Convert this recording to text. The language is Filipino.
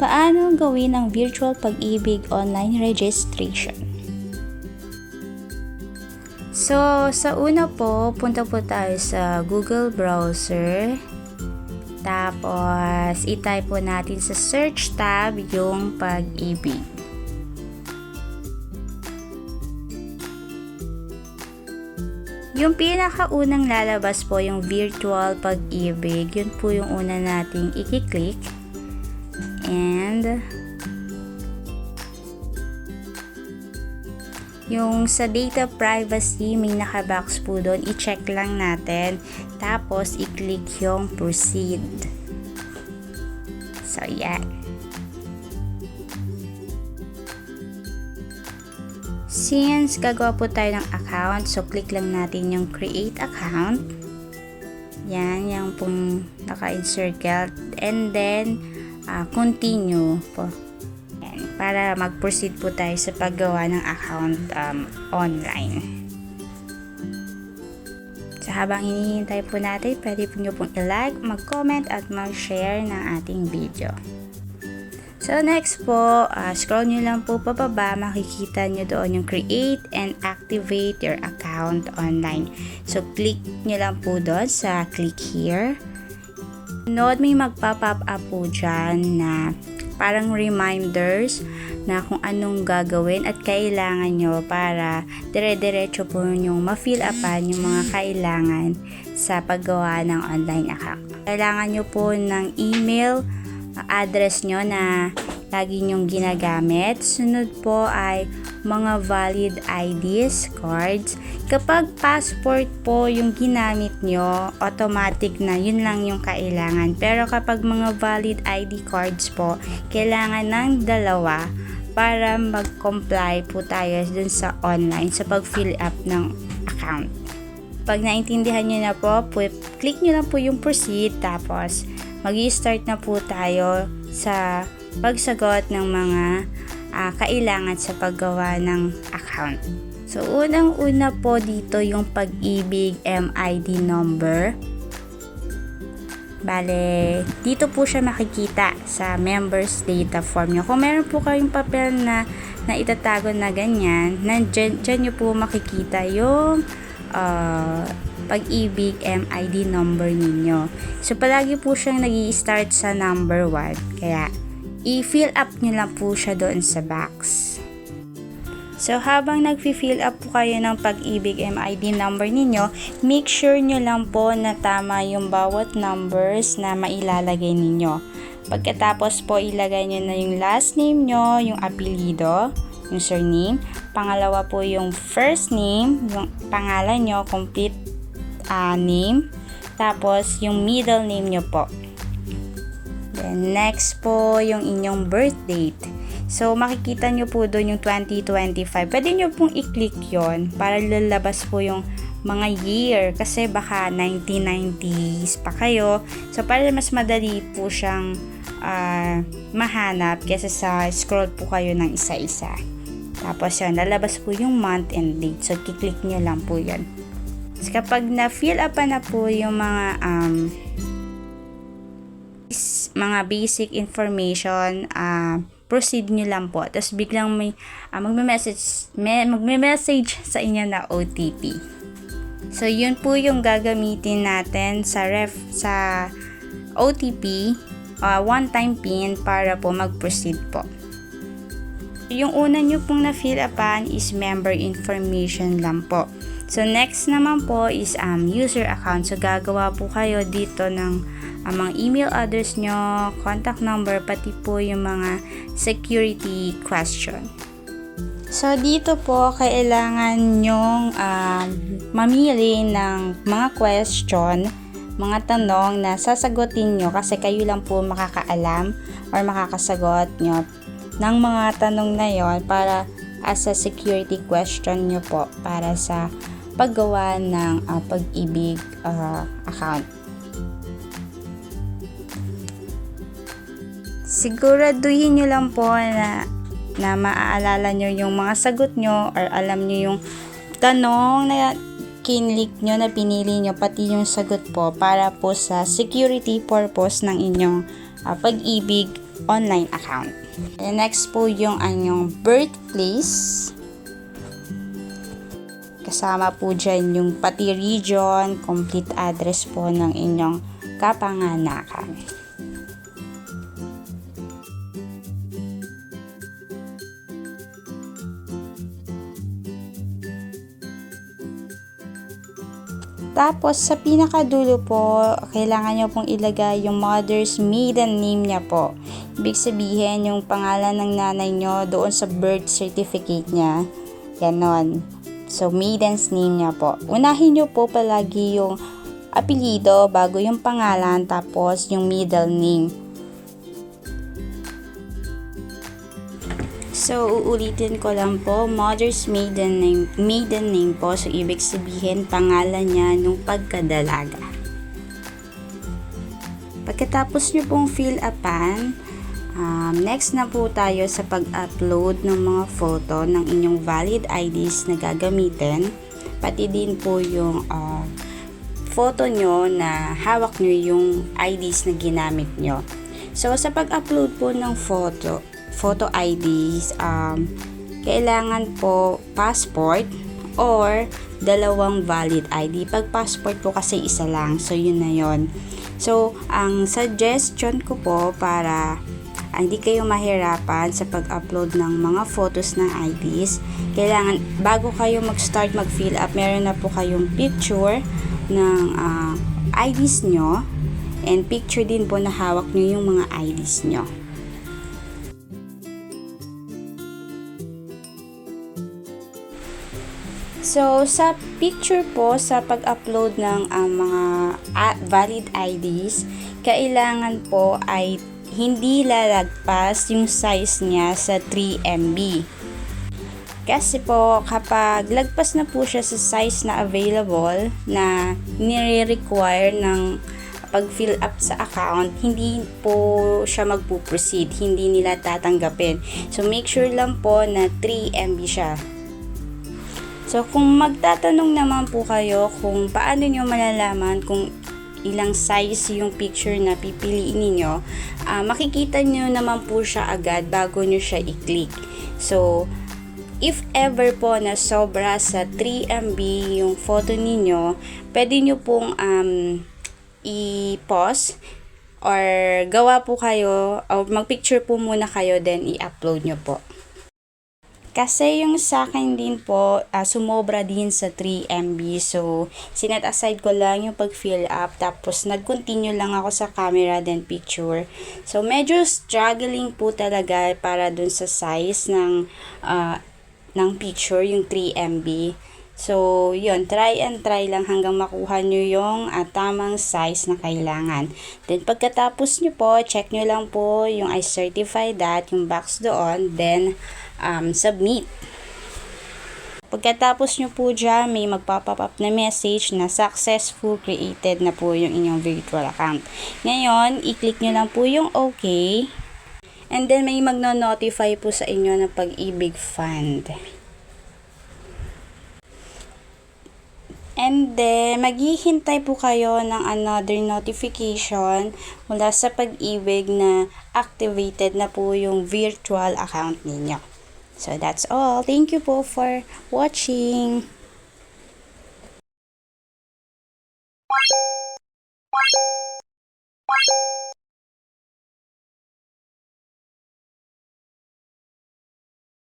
Paano gawin ang virtual pag-ibig online registration? So, sa una po, punta po tayo sa Google browser. Tapos, itype po natin sa search tab yung pag-ibig. Yung pinakaunang lalabas po yung virtual pag-ibig. Yun po yung una nating i-click. Yung sa data privacy, may nakabox po doon. I-check lang natin. Tapos, i-click yung proceed. So, yan. Since gagawa po tayo ng account, so click lang natin yung create account. Yan, yung pong naka-encircle. And then, uh, continue po. Para mag-proceed po tayo sa paggawa ng account um, online. So, habang hinihintay po natin, pwede po nyo pong i-like, mag-comment at mag-share ng ating video. So, next po, uh, scroll nyo lang po pababa, makikita nyo doon yung create and activate your account online. So, click nyo lang po doon sa click here. Note, may magpa-pop up po dyan na parang reminders na kung anong gagawin at kailangan nyo para dire-diretso po yung ma-fill upan yung mga kailangan sa paggawa ng online account. Kailangan nyo po ng email, address nyo na lagi nyong ginagamit. Sunod po ay mga valid IDs, cards. Kapag passport po yung ginamit nyo, automatic na yun lang yung kailangan. Pero kapag mga valid ID cards po, kailangan ng dalawa para mag-comply po tayo dun sa online sa pag-fill up ng account. Pag naintindihan nyo na po, click nyo lang po yung proceed tapos mag start na po tayo sa pagsagot ng mga uh, kailangan sa paggawa ng account. So, unang-una po dito yung pag-ibig MID number. Bale, dito po siya makikita sa members data form nyo. Kung meron po kayong papel na, na itatago na ganyan, nandyan, dyan nyo po makikita yung uh, pag-ibig MID number ninyo. So, palagi po siyang nag start sa number 1. Kaya, i-fill up nyo lang po siya doon sa box. So, habang nag-fill up po kayo ng pag-ibig MID number ninyo, make sure nyo lang po na tama yung bawat numbers na mailalagay ninyo. Pagkatapos po, ilagay nyo na yung last name nyo, yung apelido, yung surname. Pangalawa po yung first name, yung pangalan nyo, complete uh, name. Tapos, yung middle name nyo po. Then, next po, yung inyong birth date. So, makikita nyo po doon yung 2025. Pwede nyo pong i-click yon para lalabas po yung mga year. Kasi baka 1990s pa kayo. So, para mas madali po siyang uh, mahanap kesa sa scroll po kayo ng isa-isa. Tapos yun, lalabas po yung month and date. So, kiklik nyo lang po yun. So, kapag na-fill up na po yung mga um, mga basic information, uh, proceed nyo lang po. Tapos biglang may uh, magme-message, may, magme-message sa inyo na OTP. So, yun po yung gagamitin natin sa ref sa OTP, uh, ah, one-time PIN para po mag-proceed po. Yung una nyo pong na-fill upan is member information lang po. So, next naman po is um, user account. So, gagawa po kayo dito ng ang mga email address nyo, contact number, pati po yung mga security question. So, dito po, kailangan nyong uh, mamili ng mga question, mga tanong na sasagutin nyo kasi kayo lang po makakaalam or makakasagot nyo ng mga tanong na yon para as a security question nyo po para sa paggawa ng uh, pag-ibig uh, account. Siguraduhin nyo lang po na, na maaalala nyo yung mga sagot nyo or alam nyo yung tanong na kinlik nyo na pinili nyo pati yung sagot po para po sa security purpose ng inyong uh, pag-ibig online account. And next po yung anyong birthplace. Kasama po dyan yung pati region, complete address po ng inyong kapanganakan. Tapos, sa pinakadulo po, kailangan nyo pong ilagay yung mother's maiden name niya po. Ibig sabihin, yung pangalan ng nanay nyo doon sa birth certificate niya. Ganon. So, maiden's name niya po. Unahin nyo po palagi yung apelido bago yung pangalan tapos yung middle name. So, uulitin ko lang po, mother's maiden name, maiden name po. So, ibig sabihin, pangalan niya nung pagkadalaga. Pagkatapos nyo pong fill upan, um, next na po tayo sa pag-upload ng mga photo ng inyong valid IDs na gagamitin. Pati din po yung uh, photo nyo na hawak nyo yung IDs na ginamit nyo. So, sa pag-upload po ng photo, photo IDs, um, kailangan po passport or dalawang valid ID. Pag passport po kasi isa lang, so yun na yon. So, ang suggestion ko po para ah, hindi kayo mahirapan sa pag-upload ng mga photos ng IDs, kailangan bago kayo mag-start mag-fill up, meron na po kayong picture ng uh, IDs nyo and picture din po na hawak nyo yung mga IDs nyo. So, sa picture po, sa pag-upload ng uh, mga uh, valid IDs, kailangan po ay hindi lalagpas yung size niya sa 3 MB. Kasi po, kapag lagpas na po siya sa size na available na nire-require ng pag-fill up sa account, hindi po siya magpo-proceed, hindi nila tatanggapin. So, make sure lang po na 3 MB siya. So, kung magtatanong naman po kayo kung paano nyo malalaman kung ilang size yung picture na pipiliin ninyo, uh, makikita nyo naman po siya agad bago nyo siya i-click. So, if ever po na sobra sa 3 MB yung photo ninyo, pwede nyo pong um, i-pause or gawa po kayo or mag-picture po muna kayo then i-upload nyo po. Kasi yung sa akin din po, uh, sumobra din sa 3 MB. So, sinet aside ko lang yung pag-fill up. Tapos, nag-continue lang ako sa camera then picture. So, medyo struggling po talaga para dun sa size ng, uh, ng picture, yung 3 MB. So, yun, try and try lang hanggang makuha nyo yung uh, tamang size na kailangan. Then, pagkatapos nyo po, check nyo lang po yung I certify that, yung box doon. Then, um, submit. Pagkatapos nyo po dyan, may magpapop up na message na successful created na po yung inyong virtual account. Ngayon, i-click nyo lang po yung OK. And then, may magno-notify po sa inyo ng pag-ibig fund. And then, maghihintay po kayo ng another notification mula sa pag-ibig na activated na po yung virtual account ninyo. So that's all. Thank you po for watching.